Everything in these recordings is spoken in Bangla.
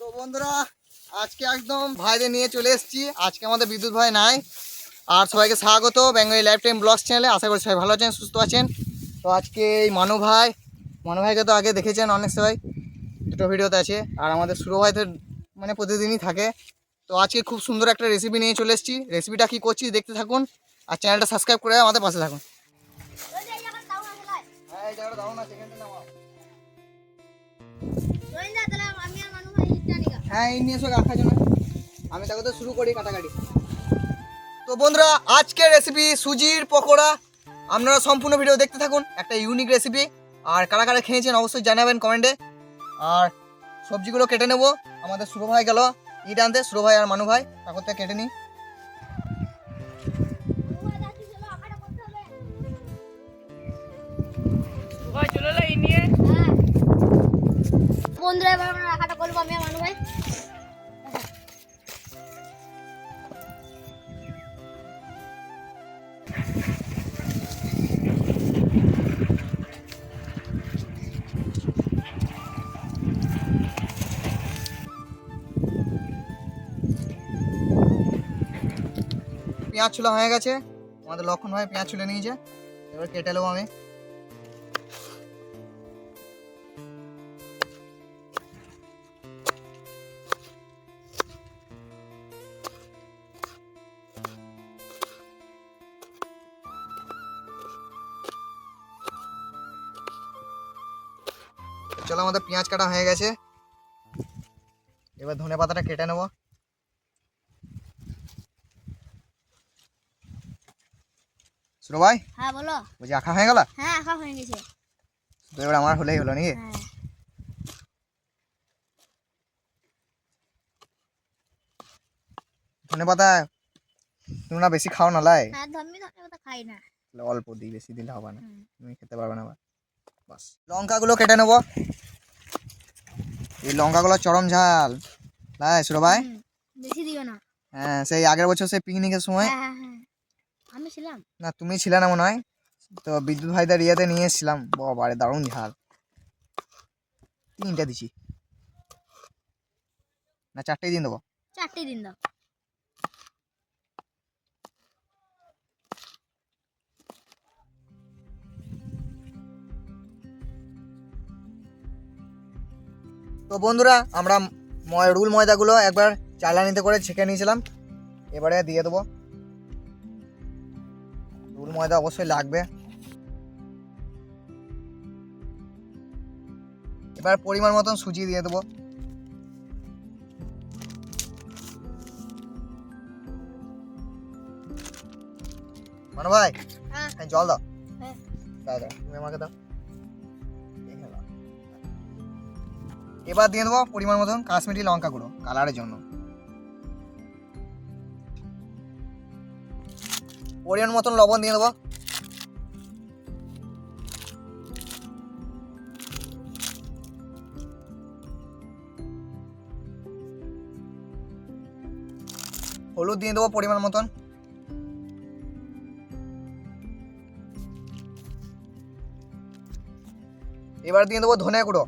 তো বন্ধুরা আজকে একদম ভাইদের নিয়ে চলে এসেছি। আজকে আমাদের বিদ্যুৎ ভাই নাই। আর সবাইকে স্বাগত বেঙ্গলি লাইফ টাইম ব্লগ চ্যানেলে আশা করি সবাই ভালো আছেন সুস্থ আছেন। তো আজকে এই মানু ভাই মানু ভাইকে তো আগে দেখেছেন অনেক সবাই। দুটো ভিডিওতে আছে। আর আমাদের সুরো ভাই তো মানে প্রতিদিনই থাকে। তো আজকে খুব সুন্দর একটা রেসিপি নিয়ে চলে এসেছি। রেসিপিটা কী করছি দেখতে থাকুন। আর চ্যানেলটা সাবস্ক্রাইব করে আমাদের পাশে থাকুন। হ্যাঁ এই জায়গাটা দারুণ আছে। নামাও। হ্যাঁ এই রাখার জন্য আমি তাকে তো শুরু করি কাটাকাটি। তো বন্ধুরা, আজকের রেসিপি সুজির পকোড়া। আপনারা সম্পূর্ণ ভিডিও দেখতে থাকুন, একটা ইউনিক রেসিপি আর কারা কারা খেয়েছেন অবশ্যই জানাবেন কমেন্টে আর সবজিগুলো কেটে নেব। আমাদের সুরো ভাই গেল ইট আনতে সুরো ভাই আর মানু ভাই। তারপর কেটে নিই। বন্ধুরা, এবার আমরা রাখাটা করব আমি আর মানু ভাই। পেঁয়াজ ছুলা হয়ে গেছে। আমাদের লক্ষণ ভাই পেঁয়াজ ছুলে নিয়েছে। এবার কেটে নেব আমি। চলো আমাদের পেঁয়াজ কাটা হয়ে গেছে। এবার ধনে পাতাটা কেটে নেব। সুরো ভাই হ্যাঁ বলো। বলছি আঁকা হয়ে গেল? হ্যাঁ আঁকা হয়ে গেছে। তো এবার আমার হলেই হলো নাকি? হ্যাঁ। ধনে পাতা তোমরা বেশি খাও না লাই? হ্যাঁ অল্প দিই বেশি দিলে হবে না। তুমি খেতে পারবে না আবার। বাস। লঙ্কাগুলো কেটে নেব। এই লঙ্কাগুলো চরম ঝাল। লাই সুরো ভাই। বেশি দিও না। হ্যাঁ সেই আগের বছর সেই পিকনিকের সময়। হ্যাঁ হ্যাঁ হ্যাঁ। আমি ছিলাম। না তুমি ছিলে না মনে হয়? তো বিদ্যুৎ ভাইদের ইয়েতে নিয়ে এসেছিলাম। বাবারে দারুণ ঝাল। তিনটা দিছি না চারটেই দিন দেবো। চারটে দিন দাও। তো বন্ধুরা আমরা রুল ময়দাগুলো একবার চালানিতে করে ছেঁকে নিয়েছিলাম। এবারে দিয়ে দেবো। রুল ময়দা অবশ্যই লাগবে। এবার পরিমাণ মতন সুজি দিয়ে দেবো। মানো ভাই হ্যাঁ। হ্যাঁ জল দাও। হ্যাঁ। দাও দাও তুমি আমাকে দাও। এবার দিয়ে দেবো পরিমাণ মতন কাশ্মীরি লঙ্কা গুঁড়ো কালারের জন্য। পরিমাণ মতন লবণ দিয়ে দেবো। হলুদ দিয়ে দেবো পরিমাণ মতন। এবার দিয়ে দেবো ধনে গুঁড়ো।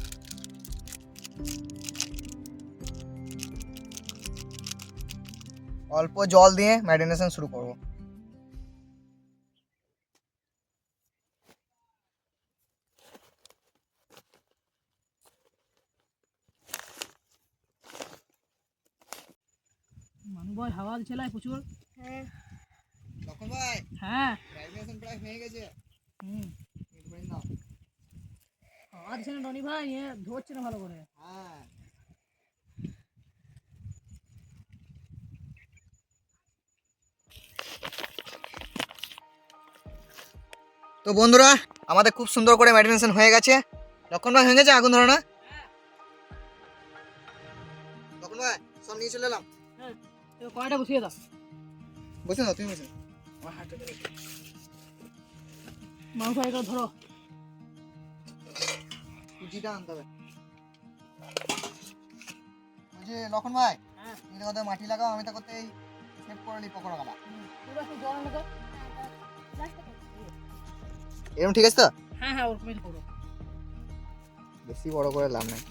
অল্প জল দিয়ে ম্যারিনেশন শুরু করব মানু ভাই হাওয়া ছেলায় প্রচুর হ্যাঁ লক্ষণ ভাই হ্যাঁ ম্যারিনেশন প্রায় হয়ে গেছে হুম একটুখানি নাও। হাওয়া দিচ্ছে না টনি ভাই এ ধরছে না ভালো করে হ্যাঁ তো বন্ধুরা আমাদের খুব সুন্দর করে ম্যারিনেশন হয়ে গেছে। লক্ষণ ভাই হয়ে গেছে আগুন ধরো না লক্ষণ ভাই সব নিয়ে চলে এলাম। এবার কয়টা বসিয়ে দাও। বসে নাও তুমি বসে মানু এটা ধরো সুজিটা আনতে হবে। বলছি লক্ষণ ভাই হ্যাঁ। তুমি তো মাটি লাগাও আমি তো করতে সেভ করে নিই পকোড়া গালা জল এরকম ঠিক আছে তো? হ্যাঁ হ্যাঁ ওরকমই করো। বেশি বড় করে লাভ নাই।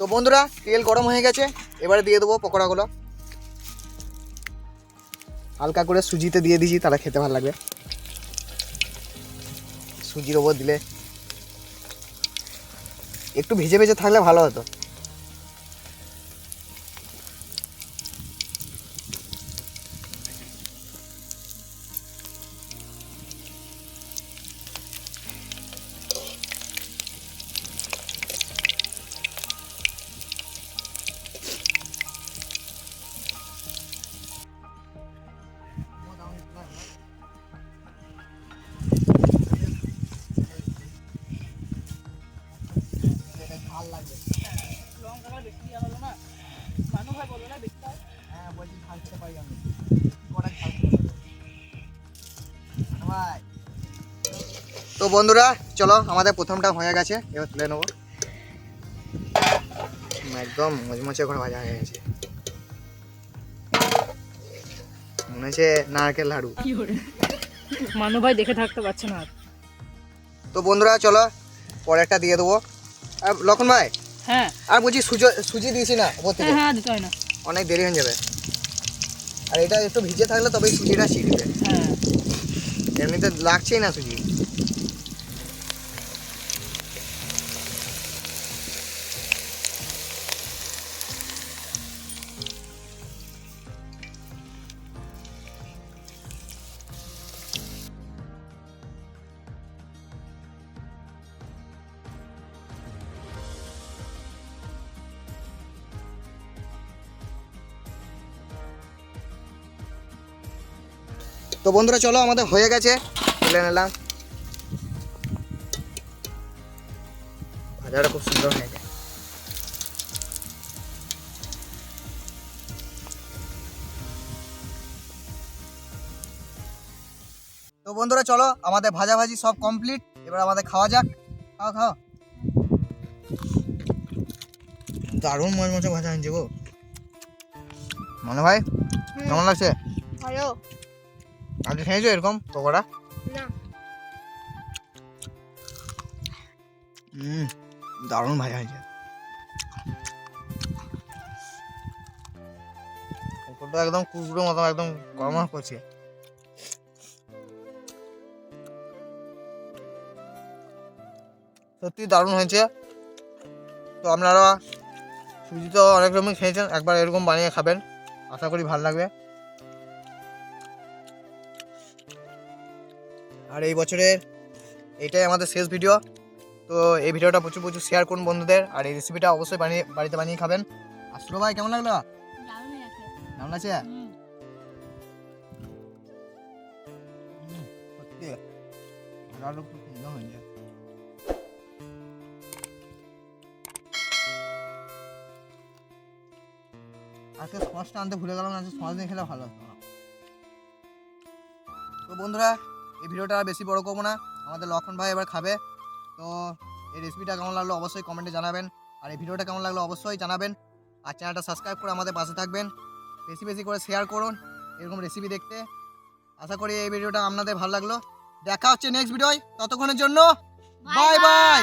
তো বন্ধুরা তেল গরম হয়ে গেছে এবারে দিয়ে দেবো পকোড়াগুলো। হালকা করে সুজিতে দিয়ে দিয়েছি তারা খেতে ভালো লাগবে। সুজির ওপর দিলে একটু ভেজে ভেজে থাকলে ভালো হতো। লঙ্কাটা বেশি হলো না মানু ভাই বলল না বেশি হ্যাঁ বলছি ঝাল পারি আমি। কটা ঝাল ভাই। তো বন্ধুরা চলো আমাদের প্রথমটা হয়ে গেছে এবার তুলে নেব। একদম মচমচে করে ভাজা হয়ে গেছে। মনে হচ্ছে নারকেল লাড়ু। মানু ভাই দেখে থাকতে পারছে না তো বন্ধুরা চলো পরেরটা দিয়ে দেবো। আর লক্ষণ ভাই? হ্যাঁ। আর বলছি সুজি সুজি দিয়েছি না ওপর থেকে? হ্যাঁ দিতে হয় না। অনেক দেরি হয়ে যাবে। আর এটা একটু ভিজে থাকলে তবে সুজিটা শিখবে হ্যাঁ। এমনিতে লাগছেই না সুজি। তো বন্ধুরা, চলো আমাদের হয়ে গেছে। তুলে নিলাম। ভাজাটা খুব সুন্দর হয়েছে তো বন্ধুরা, চলো, আমাদের ভাজা ভাজি সব কমপ্লিট এবার আমাদের খাওয়া যাক। খাও খাও। দারুণ মজমচে ভাজা আনছে গো। মনে ভাই কেমন লাগছে? ভালো। আপনি খেয়েছো এরকম পকোড়া? হুম দারুণ ভাজা হয়েছে। পকোড়া একদম কুকুরের মতো একদম গরম করছে। সত্যি দারুণ হয়েছে। তো আপনারা সুজি তো অনেক রকমই খেয়েছেন একবার এরকম বানিয়ে খাবেন। আশা করি ভালো লাগবে। আর এই বছরের এটাই আমাদের শেষ ভিডিও তো এই ভিডিওটা প্রচুর প্রচুর শেয়ার করুন বন্ধুদের আর এই রেসিপিটা অবশ্যই বানিয়ে বাড়িতে বানিয়ে খাবেন। আর ভাই কেমন লাগল? দারুণ আছে কেমন আছে আজকে সসটা আনতে ভুলে গেলাম না সস দিয়ে খেলে ভালো হতো। তো বন্ধুরা এই ভিডিওটা আর বেশি বড় করব না। আমাদের লক্ষণ ভাই এবার খাবে। তো এই রেসিপিটা কেমন লাগল অবশ্যই কমেন্টে জানাবেন। আর এই ভিডিওটা কেমন লাগল অবশ্যই জানাবেন। আর চ্যানেলটা সাবস্ক্রাইব করে আমাদের পাশে থাকবেন। বেশি বেশি করে শেয়ার করুন এরকম রেসিপি দেখতে। আশা করি এই ভিডিওটা আপনাদের ভালো লাগল। দেখা হচ্ছে নেক্সট ভিডিও ততক্ষণের জন্য বাই বাই